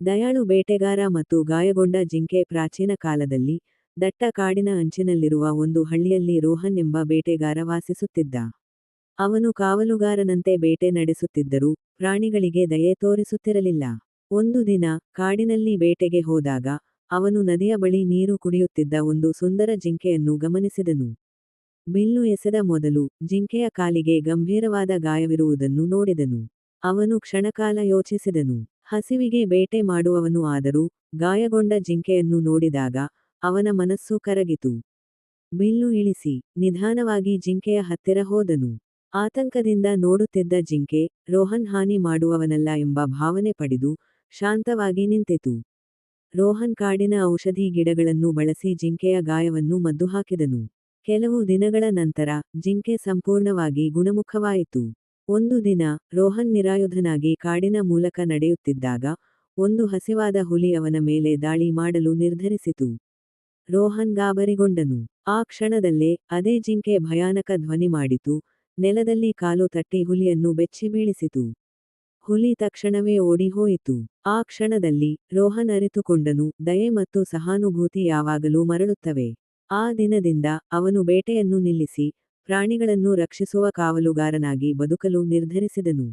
ದಯಾಳು ಬೇಟೆಗಾರ ಮತ್ತು ಗಾಯಗೊಂಡ ಜಿಂಕೆ ಪ್ರಾಚೀನ ಕಾಲದಲ್ಲಿ ದಟ್ಟ ಕಾಡಿನ ಅಂಚಿನಲ್ಲಿರುವ ಒಂದು ಹಳ್ಳಿಯಲ್ಲಿ ರೋಹನ್ ಎಂಬ ಬೇಟೆಗಾರ ವಾಸಿಸುತ್ತಿದ್ದ. ಅವನು ಕಾವಲುಗಾರನಂತೆ ಬೇಟೆ ನಡೆಸುತ್ತಿದ್ದರೂ ಪ್ರಾಣಿಗಳಿಗೆ ದಯೆ ತೋರಿಸುತ್ತಿರಲಿಲ್ಲ. ಒಂದು ದಿನ ಕಾಡಿನಲ್ಲಿ ಬೇಟೆಗೆ ಹೋದಾಗ ಅವನು ನದಿಯ ಬಳಿ ನೀರು ಕುಡಿಯುತ್ತಿದ್ದ ಒಂದು ಸುಂದರ ಜಿಂಕೆಯನ್ನು ಗಮನಿಸಿದನು. ಬಿಲ್ಲು ಎಸೆದ ಮೊದಲು ಜಿಂಕೆಯ ಕಾಲಿಗೆ ಗಂಭೀರವಾದ ಗಾಯವಿರುವುದನ್ನು ನೋಡಿದನು. ಅವನು ಕ್ಷಣಕಾಲ ಯೋಚಿಸಿದನು. ಹಸಿವಿಗೆ ಬೇಟೆ ಮಾಡುವವನು ಆದರೂ ಗಾಯಗೊಂಡ ಜಿಂಕೆಯನ್ನು ನೋಡಿದಾಗ ಅವನ ಮನಸ್ಸು ಕರಗಿತು. ಬಿಲ್ಲು ಇಳಿಸಿ ನಿಧಾನವಾಗಿ ಜಿಂಕೆಯ ಹತ್ತಿರ ಹೋದನು. ಆತಂಕದಿಂದ ನೋಡುತ್ತಿದ್ದ ಜಿಂಕೆ, ರೋಹನ್ ಹಾನಿ ಮಾಡುವವನಲ್ಲ ಎಂಬ ಭಾವನೆ ಪಡೆದು ಶಾಂತವಾಗಿ ನಿಂತಿತು. ರೋಹನ್ ಕಾಡಿನ ಔಷಧಿ ಗಿಡಗಳನ್ನು ಬಳಸಿ ಜಿಂಕೆಯ ಗಾಯವನ್ನು ಮದ್ದು ಹಾಕಿದನು. ಕೆಲವು ದಿನಗಳ ನಂತರ ಜಿಂಕೆ ಸಂಪೂರ್ಣವಾಗಿ ಗುಣಮುಖವಾಯಿತು. ಒಂದು ದಿನ ರೋಹನ್ ನಿರಾಯುಧನಾಗಿ ಕಾಡಿನ ಮೂಲಕ ನಡೆಯುತ್ತಿದ್ದಾಗ ಒಂದು ಹಸಿವಾದ ಹುಲಿ ಅವನ ಮೇಲೆ ದಾಳಿ ಮಾಡಲು ನಿರ್ಧರಿಸಿತು. ರೋಹನ್ ಗಾಬರಿಗೊಂಡನು. ಆ ಕ್ಷಣದಲ್ಲೇ ಅದೇ ಜಿಂಕೆ ಭಯಾನಕ ಧ್ವನಿ ಮಾಡಿತು. ನೆಲದಲ್ಲಿ ಕಾಲು ತಟ್ಟಿ ಹುಲಿಯನ್ನು ಬೆಚ್ಚಿ ಬೀಳಿಸಿತು. ಹುಲಿ ತಕ್ಷಣವೇ ಓಡಿಹೋಯಿತು. ಆ ಕ್ಷಣದಲ್ಲಿ ರೋಹನ್ ಅರಿತುಕೊಂಡನು, ದಯೆ ಮತ್ತು ಸಹಾನುಭೂತಿ ಯಾವಾಗಲೂ ಮರಳುತ್ತವೆ. ಆ ದಿನದಿಂದ ಅವನು ಬೇಟೆಯನ್ನು ನಿಲ್ಲಿಸಿ ಪ್ರಾಣಿಗಳನ್ನು ರಕ್ಷಿಸುವ ಕಾವಲುಗಾರನಾಗಿ ಬದುಕಲು ನಿರ್ಧರಿಸಿದನು.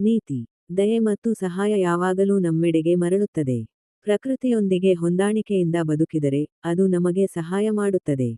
ನೀತಿ, ದಯೆ ಮತ್ತು ಸಹಾಯ ಯಾವಾಗಲೂ ನಮ್ಮೆಡೆಗೆ ಮರಳುತ್ತದೆ. ಪ್ರಕೃತಿಯೊಂದಿಗೆ ಹೊಂದಾಣಿಕೆಯಿಂದ ಬದುಕಿದರೆ ಅದು ನಮಗೆ ಸಹಾಯ ಮಾಡುತ್ತದೆ.